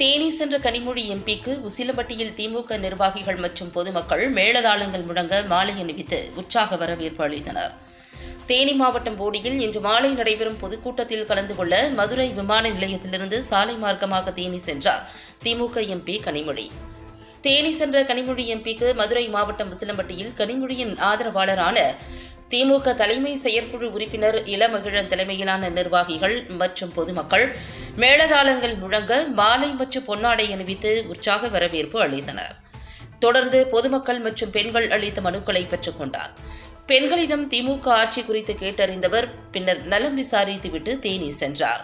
தேனி சென்ற கனிமொழி எம்பிக்கு உசிலம்பட்டியில் திமுக நிர்வாகிகள் மற்றும் பொதுமக்கள் மேளதாளங்கள் முழங்க மாலை அணிவித்து உற்சாக வரவேற்பு அளித்தனர். தேனி மாவட்டம் போடியில் இன்று மாலை நடைபெறும் பொதுக்கூட்டத்தில் கலந்து கொள்ள மதுரை விமான நிலையத்திலிருந்து சாலை மார்க்கமாக தேனி சென்றார் திமுக எம்பி கனிமொழி. தேனி சென்ற கனிமொழி எம்பிக்கு மதுரை மாவட்டம் உசிலம்பட்டியில் கனிமொழியின் ஆதரவாளரான திமுக தலைமை செயற்குழு உறுப்பினர் இளமகிழன் தலைமையிலான நிர்வாகிகள் மற்றும் பொதுமக்கள் மேளதாளங்கள் முழங்க மாலை மற்றும் பொன்னாடை அணிவித்து உற்சாக வரவேற்பு அளித்தனர். தொடர்ந்து பொதுமக்கள் மற்றும் பெண்கள் அளித்த மனுக்களை பெற்றுக்கொண்டார் பெண்களிடம் திமுக ஆட்சி குறித்து கேட்டறிந்தவர் பின்னர் நலம் விசாரித்துவிட்டு தேனி சென்றார்.